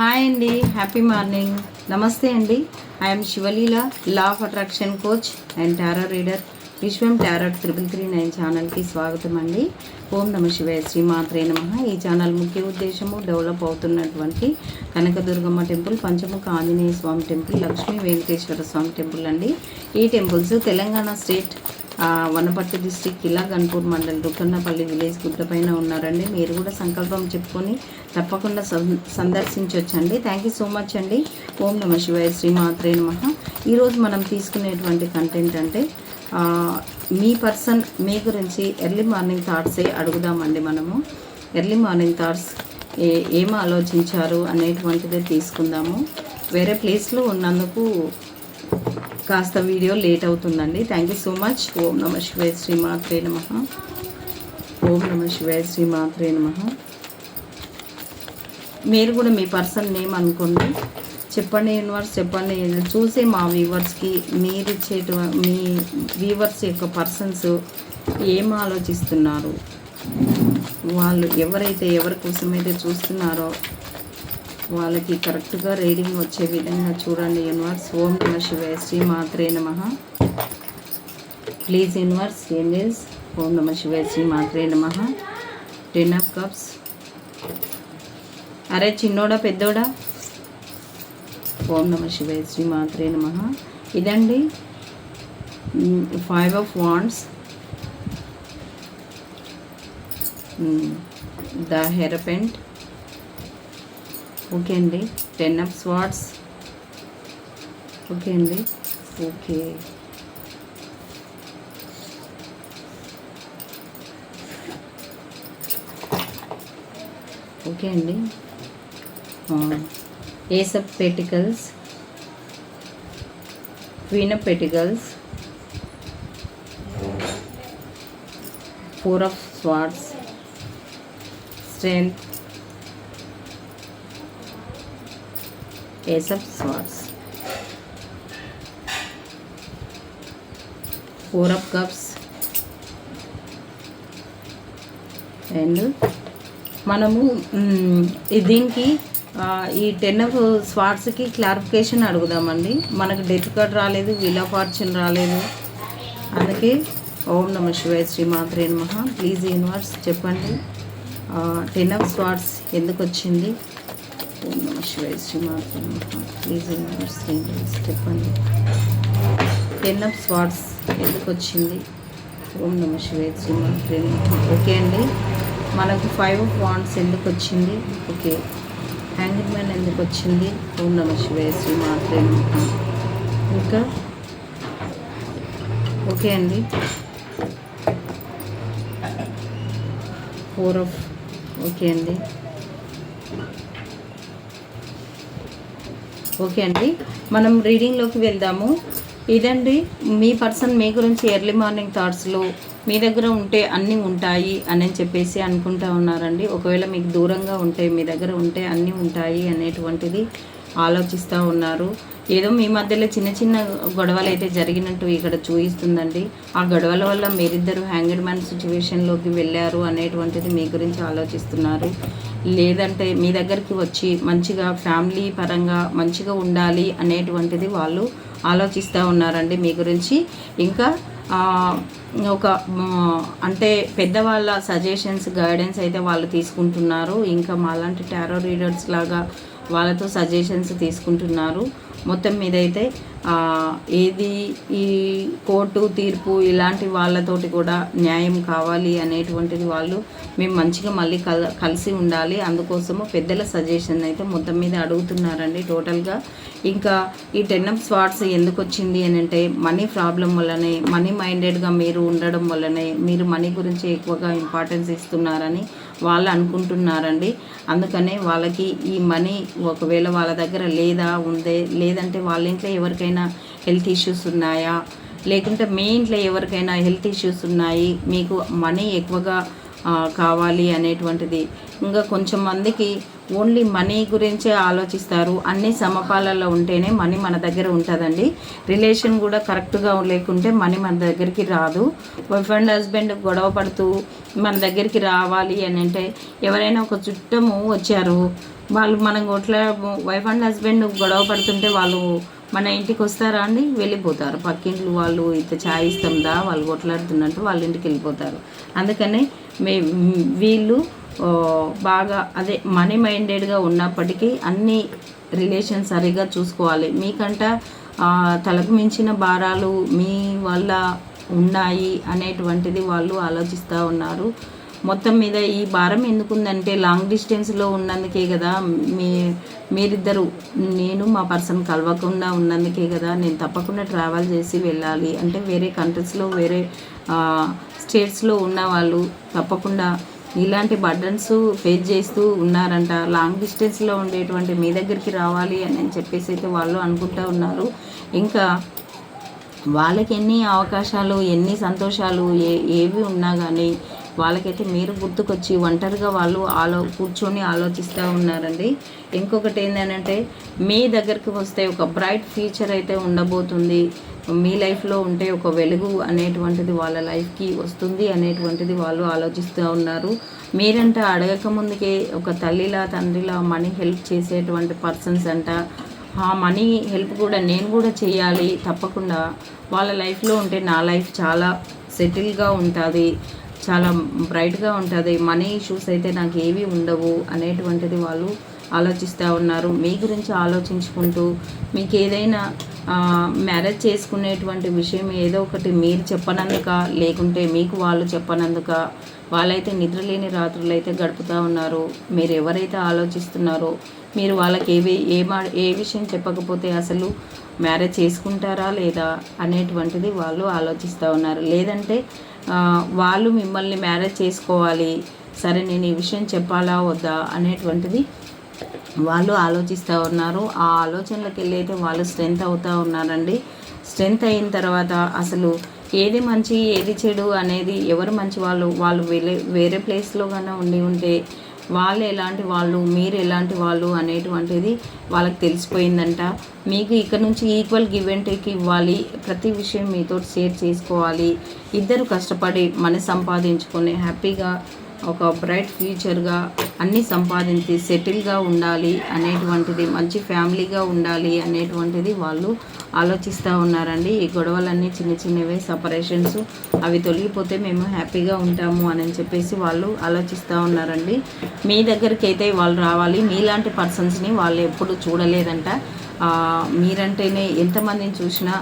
Hi అండి happy morning. నమస్తే అండి. I'm Sivaleela law of attraction coach and tarot reader Vishwam tarot triple three nine ఛానల్కి స్వాగతం అండి. ఓం నమ శివాయ శ్రీమాత్రే నమ. ఈ ఛానల్ ముఖ్య ఉద్దేశము డెవలప్ అవుతున్నటువంటి Kanakadurgamma temple Panchamukha Anjaneya Swamy temple Lakshmi Venkateswara Swamy temple అండి. ఈ temples Telangana state Wanaparthy district Kila Ganpur mandal Rukannapalli village గుట్టపైన ఉన్నారండి. మీరు కూడా సంకల్పం చెప్పుకొని తప్పకుండా సందర్శించవచ్చండి థ్యాంక్ యూ సో మచ్ అండి. ఓం నమ శివాయ శ్రీమాత్రే నమ. ఈరోజు మనం తీసుకునేటువంటి కంటెంట్ అంటే మీ పర్సన్ మీ గురించి ఎర్లీ మార్నింగ్ థాట్సే అడుగుదామండి మనము. ఎర్లీ మార్నింగ్ థాట్స్ ఏ ఏం ఆలోచించారు అనేటువంటిదే తీసుకుందాము. వేరే ప్లేస్లో ఉన్నందుకు కాస్త వీడియో లేట్ అవుతుందండి. థ్యాంక్ యూ సో మచ్ ఓం నమ శివాయ శ్రీమాత్రే నమ. ఓం నమ శివాయ శ్రీమాత్రే నమ. మీరు కూడా మీ పర్సన్ నేమ్ అనుకోండి. చెప్పండి యూనివర్స్ చెప్పండి చూసే మా వ్యూవర్స్కి మీరు ఇచ్చేటు మీ వ్యూవర్స్ యొక్క పర్సన్స్ ఏం ఆలోచిస్తున్నారు? వాళ్ళు ఎవరైతే ఎవరి కోసమైతే చూస్తున్నారో వాళ్ళకి కరెక్ట్గా రీడింగ్ వచ్చే విధంగా చూడండి యూనివర్స్. ఓం నమ శివాయ శ్రీ మాత్రే నమ. ప్లీజ్ యూనివర్స్ ఏంజల్స్ ఓం నమ శివాయ శ్రీ మాత్రే నమ. Ten of cups. అరే చిన్నోడా పెద్దోడా? ఓం నమ శివాయ శ్రీ మాత్రే నమ. ఇదండి five of wands. The hierophant. Okay అండి. టెన్ ఆఫ్ స్వాట్స్ ఓకే అండి. ఓకే. ఓకే అండి. Ace of pentacles queen of pentacles four of swords strength kesar సాస్ ఫోర్ అప్ కప్స్ అండ్ మనము దీనికి ఈ టెన్ ఆఫ్ స్వాట్స్కి క్లారిఫికేషన్ అడుగుదామండి. మనకు డెత్ కార్డ్ రాలేదు విల్ ఆఫ్ ఫార్చ్యూన్ రాలేదు. అందుకే ఓం నమ శివాయ శ్రీమాత్రే నమ. ప్లీజ్ యూనివర్స్ చెప్పండి. టెన్ ఆఫ్ స్వాట్స్ ఎందుకు వచ్చింది ఓం నమ శివాయ శ్రీమాత్రే నమ ప్లీజ్ యూనివర్స్ యూనివర్స్ చెప్పండి టెన్ ఆఫ్ స్వాట్స్ ఎందుకు వచ్చింది ఓం నమ శివాయ శ్రీమాత్రే ఓకే అండి మనకు ఫైవ్ ఆఫ్ వాండ్స్ ఎందుకు వచ్చింది ఓకే హ్యాంగింగ్ మ్యాన్ ఎందుకు వచ్చింది ఓం నమ శివాయ మాత్రమే ఇంకా ఓకే అండి ఫోర్ ఆఫ్ ఓకే అండి. ఓకే అండి. మనం రీడింగ్లోకి వెళ్దాము. ఇదండి మీ పర్సన్ మీ గురించి ఎర్లీ మార్నింగ్ థాట్స్లో మీ దగ్గర ఉంటే అన్నీ ఉంటాయి అని చెప్పేసి అనుకుంటా ఉన్నారండి. ఒకవేళ మీకు దూరంగా ఉంటే మీ దగ్గర ఉంటే అన్నీ ఉంటాయి అనేటువంటిది ఆలోచిస్తూ ఉన్నారు. ఏదో మీ మధ్యలో చిన్న చిన్న గొడవలు అయితే జరిగినట్టు ఇక్కడ చూపిస్తుందండి ఆ గొడవల వల్ల మీరిద్దరు హ్యాంగిడ్ మ్యాన్ సిచ్యువేషన్లోకి వెళ్ళారు అనేటువంటిది మీ గురించి ఆలోచిస్తున్నారు. లేదంటే మీ దగ్గరికి వచ్చి మంచిగా ఫ్యామిలీ పరంగా మంచిగా ఉండాలి అనేటువంటిది వాళ్ళు ఆలోచిస్తూ ఉన్నారండి మీ గురించి. ఇంకా ఒక అంటే పెద్దవాళ్ళ సజెషన్స్ గైడెన్స్ అయితే వాళ్ళు తీసుకుంటున్నారు. ఇంకా మాలాంటి టారో రీడర్స్ లాగా వాళ్ళతో సజెషన్స్ తీసుకుంటున్నారు. మొత్తం మీద అయితే ఏది ఈ కోర్టు తీర్పు ఇలాంటి వాళ్ళతోటి కూడా న్యాయం కావాలి అనేటువంటిది వాళ్ళు మేము మంచిగా మళ్ళీ కల కలిసి ఉండాలి. అందుకోసము పెద్దల సజెషన్ అయితే మొత్తం మీద అడుగుతున్నారండి టోటల్గా. ఇంకా ఈ టెన్ ఆఫ్ స్వాట్స్ ఎందుకు వచ్చింది అని అంటే మనీ ప్రాబ్లం వల్లనే మనీ మైండెడ్గా మీరు ఉండడం వల్లనే మీరు మనీ గురించి ఎక్కువగా ఇంపార్టెన్స్ ఇస్తున్నారని వాళ్ళు అనుకుంటున్నారండి. అందుకనే వాళ్ళకి ఈ మనీ ఒకవేళ వాళ్ళ దగ్గర లేదా ఉందే లేదంటే వాళ్ళ ఇంట్లో ఎవరికైనా హెల్త్ ఇష్యూస్ ఉన్నాయా? లేకుంటే మీ ఇంట్లో ఎవరికైనా హెల్త్ ఇష్యూస్ ఉన్నాయి మీకు మనీ ఎక్కువగా కావాలి అనేటువంటిది ఇంకా కొంచెం మందికి ఓన్లీ మనీ గురించే ఆలోచిస్తారు. అన్ని సమపాలలో ఉంటేనే మనీ మన దగ్గర ఉంటుందండి. రిలేషన్ కూడా కరెక్ట్గా లేకుంటే మనీ మన దగ్గరికి రాదు. వైఫ్ అండ్ హస్బెండ్ గొడవ పడుతూ మన దగ్గరికి రావాలి అని అంటే ఎవరైనా ఒక చుట్టము వచ్చారు. వాళ్ళు మనం కొట్లా వైఫ్ అండ్ హస్బెండ్ గొడవ పడుతుంటే వాళ్ళు మన ఇంటికి వస్తారా అండి? వెళ్ళిపోతారు. పక్కింట్లు వాళ్ళు ఇంత ఛాయ్ ఇస్తాందా వాళ్ళు కొట్లాడుతున్నట్టు వాళ్ళ ఇంటికి వెళ్ళిపోతారు. అందుకనే మే వీళ్ళు బాగా అదే మనీ మైండెడ్గా ఉన్నప్పటికీ అన్ని రిలేషన్ సరిగా చూసుకోవాలి. మీకంట తలకు మించిన భారాలు మీ వల్ల ఉన్నాయి అనేటువంటిది వాళ్ళు ఆలోచిస్తూ ఉన్నారు. మొత్తం మీద ఈ భారం ఎందుకుందంటే లాంగ్ డిస్టెన్స్లో ఉన్నందుకే కదా మీ మీరిద్దరు నేను మా పర్సన్ కలవకుండా ఉన్నందుకే కదా నేను తప్పకుండా ట్రావెల్ చేసి వెళ్ళాలి. అంటే వేరే కంట్రీస్లో వేరే స్టేట్స్లో ఉన్న వాళ్ళు తప్పకుండా ఇలాంటి బర్డన్స్ ఫేస్ చేస్తూ ఉన్నారంట. లాంగ్ డిస్టెన్స్లో ఉండేటువంటి మీ దగ్గరికి రావాలి అని చెప్పేసి అయితే వాళ్ళు అనుకుంటూ ఉన్నారు. ఇంకా వాళ్ళకి ఎన్ని అవకాశాలు ఎన్ని సంతోషాలు ఏ ఏవి ఉన్నా కానీ వాళ్ళకైతే మీరు గుర్తుకొచ్చి ఒంటరిగా వాళ్ళు ఆలో కూర్చొని ఆలోచిస్తూ ఉన్నారండి. ఇంకొకటి ఏంటంటే మీ దగ్గరికి వస్తే ఒక బ్రైట్ ఫ్యూచర్ అయితే ఉండబోతుంది. మీ లైఫ్లో ఉంటే ఒక వెలుగు అనేటువంటిది వాళ్ళ లైఫ్కి వస్తుంది అనేటువంటిది వాళ్ళు ఆలోచిస్తూ ఉన్నారు. మీరంట అడగక ముందుకే ఒక తల్లిలా తండ్రిలా మనీ హెల్ప్ చేసేటువంటి పర్సన్స్ అంట. ఆ మనీ హెల్ప్ కూడా నేను కూడా చేయాలి. తప్పకుండా వాళ్ళ లైఫ్లో ఉంటే నా లైఫ్ చాలా సెటిల్గా ఉంటుంది. చాలా బ్రైట్గా ఉంటుంది. మనీ ఇష్యూస్ అయితే నాకు ఏవి ఉండవు అనేటువంటిది వాళ్ళు ఆలోచిస్తూ ఉన్నారు. మీ గురించి ఆలోచించుకుంటూ మీకు ఏదైనా మ్యారేజ్ చేసుకునేటువంటి విషయం ఏదో ఒకటి మీరు చెప్పనందుక లేకుంటే మీకు వాళ్ళు చెప్పనందుక వాళ్ళైతే నిద్రలేని రాత్రులు అయితే గడుపుతూ ఉన్నారు. మీరు ఎవరైతే ఆలోచిస్తున్నారో మీరు వాళ్ళకి ఏవి ఏ మా ఏ విషయం చెప్పకపోతే అసలు మ్యారేజ్ చేసుకుంటారా లేదా అనేటువంటిది వాళ్ళు ఆలోచిస్తూ ఉన్నారు. లేదంటే వాళ్ళు మిమ్మల్ని మ్యారేజ్ చేసుకోవాలి. సరే నేను ఈ విషయం చెప్పాలా వద్దా అనేటువంటిది వాళ్ళు ఆలోచిస్తూ ఉన్నారు. ఆ ఆలోచనలకు వెళ్ళి అయితే వాళ్ళు స్ట్రెంత్ అవుతూ ఉన్నారండి. స్ట్రెంత్ అయిన తర్వాత అసలు ఏది మంచి ఏది చెడు అనేది ఎవరు మంచి వాళ్ళు వాళ్ళు వేరే వేరే ప్లేస్లో కన్నా ఉండి ఉంటే వాళ్ళు ఎలాంటి వాళ్ళు మీరు ఎలాంటి వాళ్ళు అనేటువంటిది వాళ్ళకి తెలిసిపోయిందంట. మీకు ఇక్కడ నుంచి ఈక్వల్ గివ్ అండ్ టేక్ ఇవ్వాలి. ప్రతి విషయం మీతో షేర్ చేసుకోవాలి. ఇద్దరు కష్టపడి మన సంపాదించుకొని హ్యాపీగా ఒక బ్రైట్ ఫ్యూచర్గా అన్నీ సంపాదించి సెటిల్గా ఉండాలి అనేటువంటిది మంచి ఫ్యామిలీగా ఉండాలి అనేటువంటిది వాళ్ళు ఆలోచిస్తూ ఉన్నారండి. ఈ గొడవలన్నీ చిన్న చిన్నవే సపరేషన్స్ అవి తొలగిపోతే మేము హ్యాపీగా ఉంటాము అని చెప్పేసి వాళ్ళు ఆలోచిస్తూ ఉన్నారండి. మీ దగ్గరికి అయితే వాళ్ళు రావాలి. మీలాంటి పర్సన్స్ని వాళ్ళు ఎప్పుడు చూడలేదంట. మీరంటేనే ఎంతమందిని చూసినా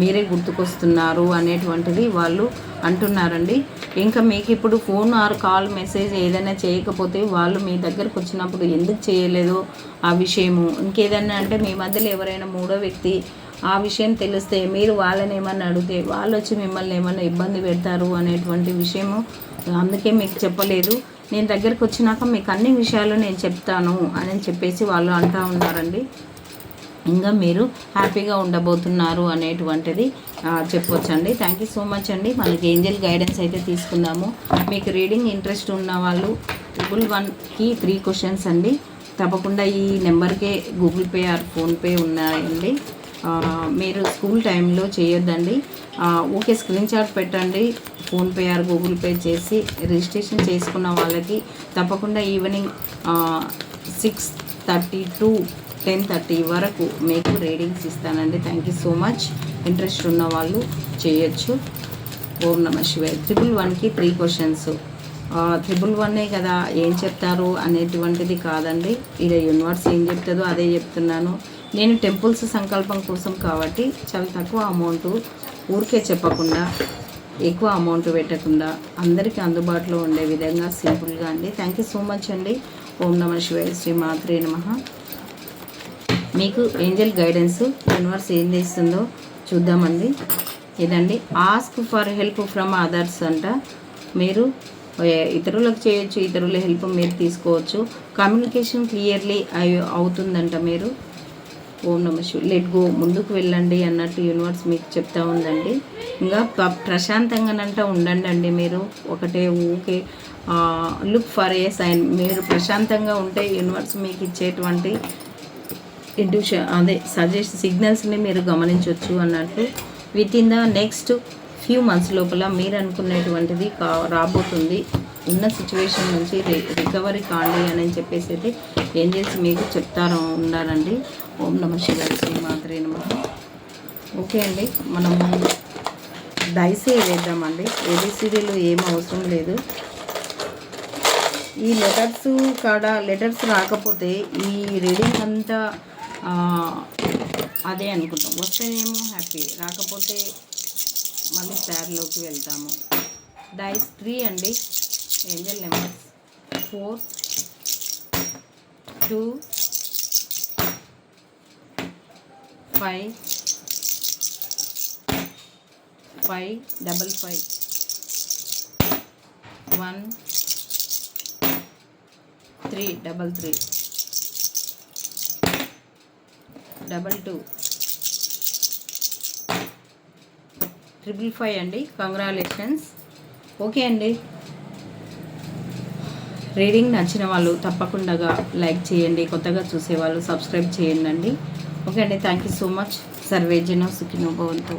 మీరే గుర్తుకొస్తున్నారు అనేటువంటిది వాళ్ళు అంటున్నారండి. ఇంకా మీకు ఇప్పుడు ఫోన్ ఆర్ కాల్ మెసేజ్ ఏదైనా చేయకపోతే వాళ్ళు మీ దగ్గరకు వచ్చినప్పుడు ఎందుకు చేయలేదు ఆ విషయము? ఇంకేదన్నా అంటే మీ మధ్యలో ఎవరైనా మూడో వ్యక్తి ఆ విషయం తెలిస్తే మీరు వాళ్ళని ఏమన్నా అడిగితే వాళ్ళు వచ్చి మిమ్మల్ని ఏమన్నా ఇబ్బంది పెడతారు అనేటువంటి విషయము అందుకే మీకు చెప్పలేదు. నేను దగ్గరకు వచ్చినాక మీకు అన్ని విషయాలు నేను చెప్తాను అని చెప్పేసి వాళ్ళు అంటూ ఉన్నారండి. ఇంకా మీరు హ్యాపీగా ఉండబోతున్నారు అనేటువంటిది ఆ, చెప్పొచ్చండి. థ్యాంక్ యూ సో మచ్ అండి. మనకి ఏంజల్ గైడెన్స్ అయితే తీసుకుందాము. మీకు రీడింగ్ ఇంట్రెస్ట్ ఉన్న వాళ్ళు ట్రిపుల్ వన్కి త్రీ క్వశ్చన్స్ అండి. తప్పకుండా ఈ నెంబర్కే గూగుల్ పే ఆర్ ఫోన్పే ఉన్నాయండి. మీరు స్కూల్ టైంలో చేయొద్దండి. ఓకే ఊకే స్క్రీన్ షాట్ పెట్టండి. ఫోన్పే ఆర్ గూగుల్ పే చేసి రిజిస్ట్రేషన్ చేసుకున్న వాళ్ళకి తప్పకుండా evening six thirty to ten thirty వరకు మీకు రీడింగ్స్ ఇస్తానండి. Thank you so much interest ఉన్న వాళ్ళు చేయొచ్చు. ఓం నమ శివాయ్. త్రిబుల్ వన్కి త్రీ క్వశ్చన్స్ త్రిబుల్ వన్నే కదా ఏం చెప్తారు అనేటువంటిది కాదండి. ఇది యూనివర్స్ ఏం చెప్తుందో అదే చెప్తున్నాను. నేను టెంపుల్స్ సంకల్పం కోసం కాబట్టి చాలా తక్కువ అమౌంట్ ఊరికే చెప్పకుండా ఎక్కువ అమౌంట్ పెట్టకుండా అందరికీ అందుబాటులో ఉండే విధంగా సింపుల్గా అండి. థ్యాంక్ యూ సో మచ్ అండి. ఓం నమ శివాయ. శ్రీ మాత్రే నమ. మీకు ఏంజల్ గైడెన్స్ యూనివర్స్ ఏం చేస్తుందో చూద్దామండి. ఇదండి ask for help from others అంట. మీరు ఇతరులకు చేయొచ్చు ఇతరుల హెల్ప్ మీరు తీసుకోవచ్చు. కమ్యూనికేషన్ క్లియర్లీ అవుతుందంట మీరు. ఓం నమ శివ లెట్ గో ముందుకు వెళ్ళండి అన్నట్టు యూనివర్స్ మీకు చెప్తా ఉందండి. ఇంకా ప- ప్రశాంతంగానంట ఉండండి అండి మీరు. ఒకటే ఊకే లుక్ ఫర్ ఏ సైన్. మీరు ప్రశాంతంగా ఉంటే యూనివర్స్ మీకు ఇచ్చేటువంటి ఇంట్యూషన్ అదే సజెస్ట్ సిగ్నల్స్ని మీరు గమనించవచ్చు అన్నట్టు. Within the next few months లోపల మీరు అనుకునేటువంటిది కా రాబోతుంది. ఉన్న సిచ్యువేషన్ నుంచి రికవరీ కాండి అని చెప్పేసి అయితే ఏం చేసి మీకు చెప్తారు ఉన్నారండి ఓం నమ శివాయ శ్రీ మాత్రే నమ. ఓకే అండి మనము దయసే వేద్దామండి. ఏబిసిడీలో ఏం అవసరం లేదు. ఈ లెటర్స్ కాడ లెటర్స్ రాకపోతే ఈ రీడింగ్ అంతా అదే అనుకుంటాం. వస్తేనేమో హ్యాపీ రాకపోతే మళ్ళీ స్టార్లోకి వెళ్తాము. డైస్ త్రీ అండి. Angel number four two five five double five one three double three double two. Triple five అండి. కంగ్రాలేషన్స్ ఓకే అండి. రీడింగ్ నచ్చిన వాళ్ళు తప్పకుండా లైక్ చేయండి కొత్తగా చూసేవాళ్ళు సబ్స్క్రైబ్ చేయండి అండి ఓకే అండి. థ్యాంక్ యూ సో మచ్ సర్వేజనో సుఖినో భవంతో.